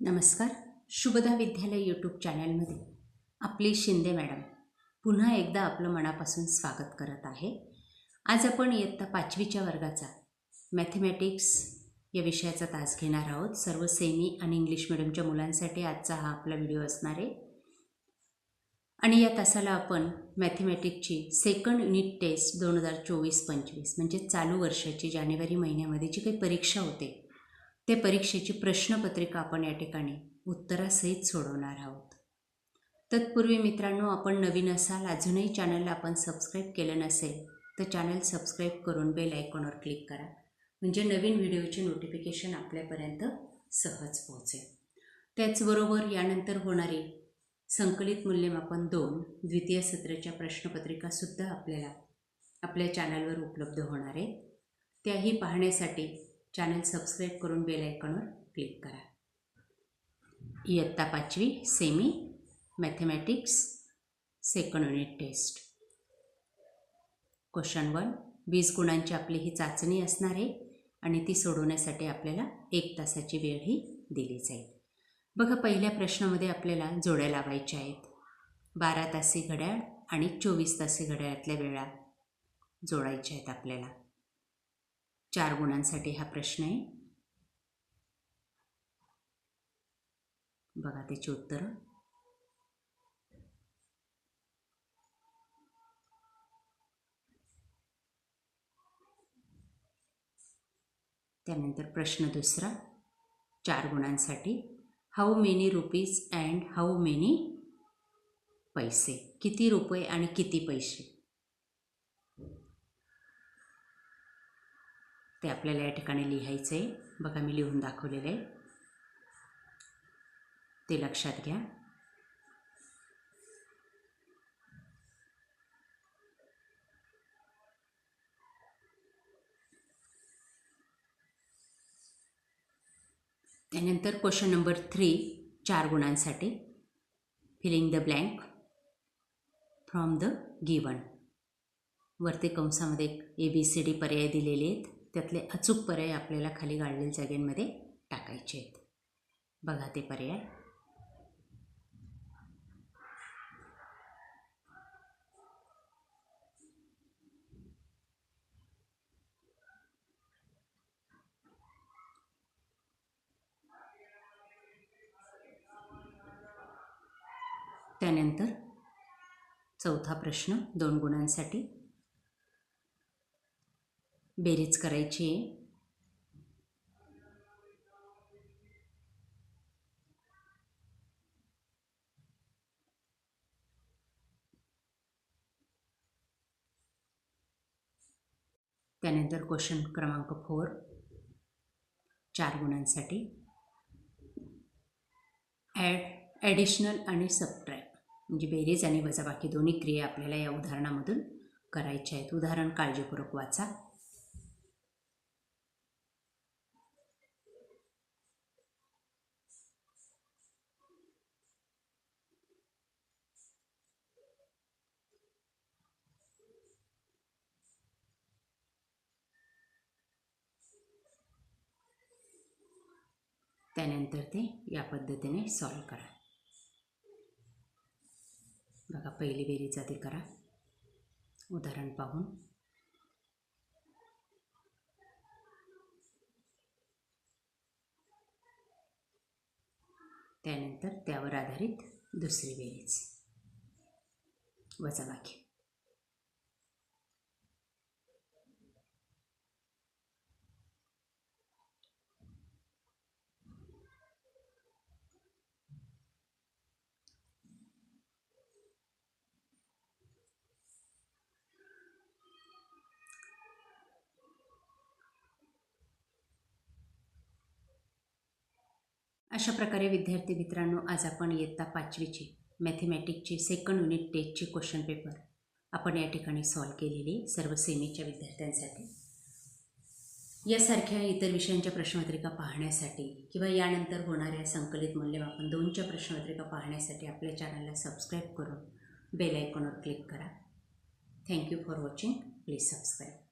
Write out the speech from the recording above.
नमस्कार. शुभदा विद्यालय यूट्यूब चॅनलमध्ये आपली शिंदे मॅडम पुन्हा एकदा आपलं मनापासून स्वागत करत आहे. आज आपण इयत्ता पाचवीच्या वर्गाचा मॅथमॅटिक्स या विषयाचा तास घेणार आहोत. सर्व सेमी आणि इंग्लिश मिडियमच्या मुलांसाठी आजचा हा आपला व्हिडिओ असणार आहे. आणि या तासाला आपण मॅथमॅटिकची सेकंड युनिट टेस्ट दोन हजार चोवीस पंचवीस म्हणजे चालू वर्षाची जानेवारी महिन्यामध्ये जी काही परीक्षा होते त्या परीक्षेची प्रश्नपत्रिका आपण या ठिकाणी उत्तरासहित सोडवणार आहोत. तत्पूर्वी मित्रांनो आपण नवीन असाल अजूनही चॅनलला आपण सबस्क्राईब केलं नसेल तर चॅनल सबस्क्राईब करून बेल आयकॉनवर क्लिक करा. म्हणजे नवीन व्हिडिओचे नोटिफिकेशन आपल्यापर्यंत सहज पोहोचेल. त्याचबरोबर यानंतर होणारी संकलित मूल्यमापन दोन द्वितीय सत्राच्या प्रश्नपत्रिकासुद्धा आपल्याला आपल्या चॅनलवर उपलब्ध होणार आहेत. त्याही पाहण्यासाठी चॅनल सबस्क्राईब करून बेल आयकॉनवर क्लिक करा. इयत्ता पाचवी semi mathematics second unit test question one वीस गुणांची आपली ही चाचणी असणार आहे आणि ती सोडवण्यासाठी आपल्याला एक तासाची वेळही दिली जाईल. बघा पहिल्या प्रश्नामध्ये आपल्याला जोड्या लावायच्या आहेत. बारा तासी घड्याळ आणि चोवीस तासी घड्याळातल्या वेळा जोडायच्या आहेत आपल्याला. चार गुणांसाठी हा प्रश्न आहे. बघा त्याची उत्तरं. त्यानंतर प्रश्न दुसरा. चार गुणांसाठी how many rupees and how many paise. किती रुपये आणि किती पैसे. ते आपल्याला या ठिकाणी लिहायचं आहे बघा मी लिहून दाखवलेलं आहे. ते लक्षात घ्या. त्यानंतर क्वेश्चन नंबर थ्री चार गुणांसाठी. Filling the blank from the given वरती कंसामध्ये ए बी सी डी पर्याय दिलेले आहेत. त्यातले अचूक पर्याय आपल्याला खाली गाळलेल्या जागेंमध्ये टाकायचे आहेत. बघा ते पर्याय. त्यानंतर चौथा प्रश्न दोन गुणांसाठी बेरीज करायची. आहे त्यानंतर क्वेश्चन क्रमांक फोर. चार गुणांसाठी. ॲड ॲडिशनल आणि सबट्रॅक्ट म्हणजे बेरीज आणि वजाबाकी दोन्ही क्रिया आपल्याला या उदाहरणामधून करायच्या आहेत. उदाहरण काळजीपूर्वक वाचा. त्यानंतर ते या पद्धतीने सॉल्व करा. बघा पहिली बेरीज आधी करा. उदाहरण पाहून. त्यानंतर त्यावर आधारित दुसरी बेरीज. वजाबाकी अशा प्रकारे विद्यार्थी मित्रांनो आज आपण इयत्ता पाचवीची मॅथमॅटिकची सेकंड युनिट टेस्टची क्वेश्चन पेपर आपण या ठिकाणी सॉल्व केलेली सर्व सेमीच्या विद्यार्थ्यांसाठी. यासारख्या इतर विषयांच्या प्रश्नपत्रिका पाहण्यासाठी किंवा यानंतर होणाऱ्या संकलित मूल्यमापन दोनच्या प्रश्नपत्रिका पाहण्यासाठी आपल्या चॅनलला सबस्क्राईब करून बेल आयकॉनवर क्लिक करा. Thank you for watching please subscribe